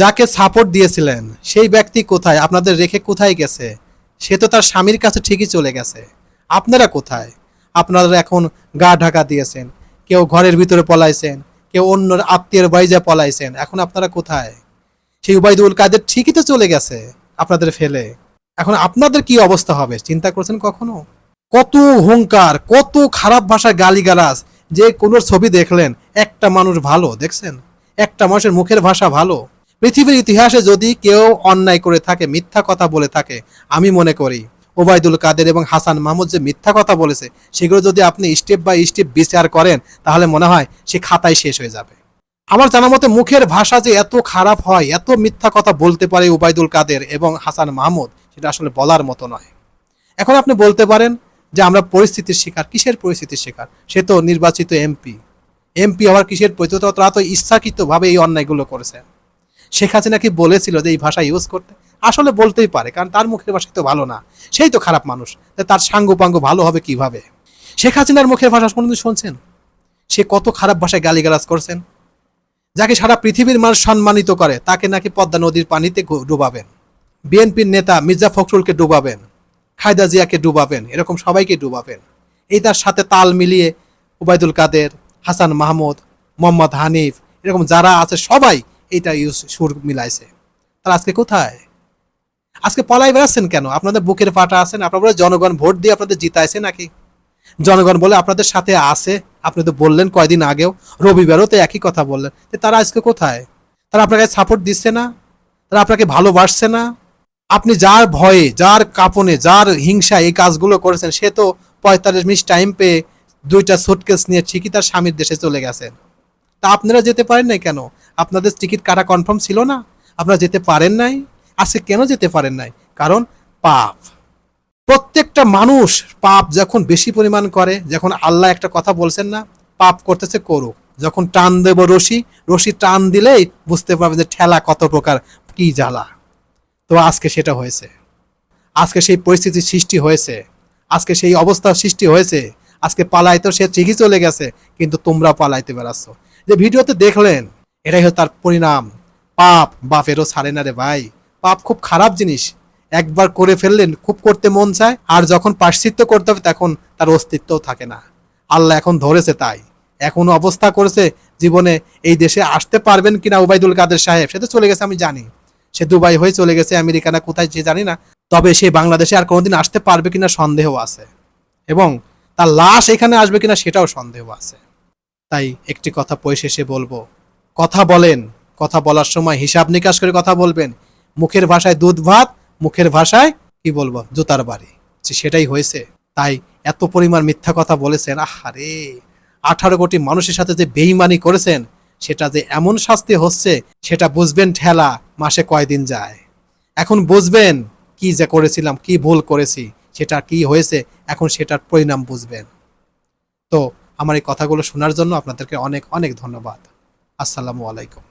যাকে সাপোর্ট দিয়েছিলেন, সেই ব্যক্তি কোথায়, আপনাদের রেখে কোথায় গেছে? সে তো তার স্বামীর কাছে ঠিকই চলে গেছে। আপনারা কোথায়? আপনারা এখন গা ঢাকা দিয়েছেন, কেউ ঘরের ভিতরে পলাইছেন, কেউ অন্য আত্মীয়ের বাইজা পলাইছেন, এখন আপনারা কোথায়? সেই উবাইদুল কাদের ঠিকই তো চলে গেছে আপনাদের ফেলে। এখন আপনাদের কি অবস্থা হবে, চিন্তা করছেন কখনো? কত হুঙ্কার, কত খারাপ ভাষায় গালিগালাজ, যে কোনো ছবি দেখলেন, একটা মানুষ ভালো, দেখছেন? একটা মানুষের মুখের ভাষা ভালো। পৃথিবীর ইতিহাসে যদি কেউ অন্যায় করে থাকে, মিথ্যা কথা বলে থাকে, আমি মনে করি ওবায়দুল কাদের এবং হাসান মাহমুদ যে মিথ্যা কথা বলেছে, সেগুলো যদি আপনি স্টেপ বাই স্টেপ বিচার করেন, তাহলে মনে হয় সে খাতায় শেষ হয়ে যাবে। আমার জানা মতে মুখের ভাষা যে এত খারাপ হয়, এত মিথ্যা কথা বলতে পারে ওবায়দুল কাদের এবং হাসান মাহমুদ, সেটা আসলে বলার মতো নয়। এখন আপনি বলতে পারেন যে আমরা পরিস্থিতির শিকার, কিসের পরিস্থিতির শিকার? সে তো নির্বাচিত এমপি। এমপি হওয়ার কিসের পরিচিত? তারা তো ইচ্ছাকৃতভাবে এই অন্যায়গুলো করেছেন শেখ হাসিনা কি বলেছিল যে এই ভাষা ইউজ করতে? আসলে বলতেই পারে, কারণ তার মুখের ভাষা তো ভালো না। সেই তো খারাপ মানুষ তার সাঙ্গ ভালো হবে কীভাবে? শেখ হাসিনার মুখের ভাষা কোনোদিন শুনছেন? সে কত খারাপ ভাষায় গালিগালাজ করছেন? যাকে সারা পৃথিবীর মানুষ সম্মানিত করে, তাকে নাকি পদ্মা নদীর পানিতে ডুবাবেন। বিএনপির নেতা মির্জা ফখরুলকে ডুবাবেন, খায়দা জিয়াকে ডুবাবেন, এরকম সবাইকে ডুবাবেন। এই তার সাথে তাল মিলিয়ে উবায়দুল কাদের, হাসান মাহমুদ, মোহাম্মদ হানিফ, এরকম যারা আছে সবাই এইটা ইউজ সুর মিলাইছে। তারা আজকে কোথায়? আজকে পলাই বেড়াচ্ছেন কেন? আপনাদের বুকের পাটা আছেন, আপনারা জনগণ ভোট দিয়ে আপনাদের জিতাইছে নাকি? জনগণ বলে আপনাদের সাথে আছে, আপনি তো বললেন কয়দিন আগেও, রবিবারও তো একই কথা বললেন। তারা আজকে কোথায়? তারা আপনাকে সাপোর্ট দিচ্ছে না? তারা আপনাকে ভালোবাসছে না? আপনি যার ভয়ে, যার কাপনে, যার হিংসা এই কাজগুলো করেছেন, সে তো পঁয়তাল্লিশ মিনিট টাইম পেয়ে দুইটা সুটকেস নিয়ে ঠিকই তার স্বামীর দেশে চলে গেছেন। তা আপনারা যেতে পারেন নাই কেন? আপনাদের টিকিট কাটা কনফার্ম ছিল না। আপনারা যেতে পারেন নাই, আজকে কেন যেতে পারেন নাই? কারণ পাপ। প্রত্যেকটা মানুষ পাপ যখন বেশি পরিমাণ করে, যখন আল্লাহ একটা কথা বলছেন না, পাপ করতেছে করুক। যখন টান দেব রশি রশি টান দিলেই বুঝতে পারবে যে ঠেলা কত প্রকার, কি জ্বালা। তো আজকে সেটা হয়েছে। আজকে সেই পরিস্থিতির সৃষ্টি হয়েছে। আজকে সেই অবস্থার সৃষ্টি হয়েছে। আজকে পালাইতো সে ঠিকই চলে গেছে, কিন্তু তোমরা পালাইতে বেড়াচ্ছ যে ভিডিওতে দেখলেন, এটাই হচ্ছে তার পরিণাম। পাপ বা বাপেরও ছাড়ে না রে ভাই। পাপ খুব খারাপ জিনিস। একবার করে ফেললেন, খুব করতে মন চায়, আর যখন পাশ্চিত্য করতে হবে, তখন তার অস্তিত্বও থাকে না। আল্লাহ এখন ধরেছে তাই। এখন অবস্থা করেছে জীবনে, এই দেশে আসতে পারবেন কিনা উবাইদুল কাদের সাহেব, সে তো চলে গেছে, আমি জানি। সে দুবাই হয়ে চলে গেছে আমেরিকা না কোথায় সে জানি না। তবে সে বাংলাদেশে আর কোনোদিন আসতে পারবে কিনা সন্দেহ আছে। এবং তার লাশ এখানে আসবে কিনা সেটাও সন্দেহ আছে। তাই একটি কথা পরিশেষে বলব। কথা বলেন, কথা বলার সময় হিসাব নিকাশ করে কথা বলবেন। মুখের ভাষায় দুধ ভাত, মুখের ভাষায় কি বলব, জুতার বাড়ি। সেটাই হয়েছে। তাই এত পরিমাণ মিথ্যা কথা বলেছেন, আহারে! আঠারো কোটি মানুষের সাথে যে বেইমানি করেছেন, সেটা যে এমন শাস্তি হচ্ছে, সেটা বুঝবেন ঠেলা, মাসে কয়দিন যায়। এখন বুঝবেন কি যে করেছিলাম, কি ভুল করেছি, সেটা কি হয়েছে, এখন সেটার পরিণাম বুঝবেন। তো আমার এই কথাগুলো শোনার জন্য আপনাদেরকে অনেক অনেক ধন্যবাদ। আসসালামু আলাইকুম।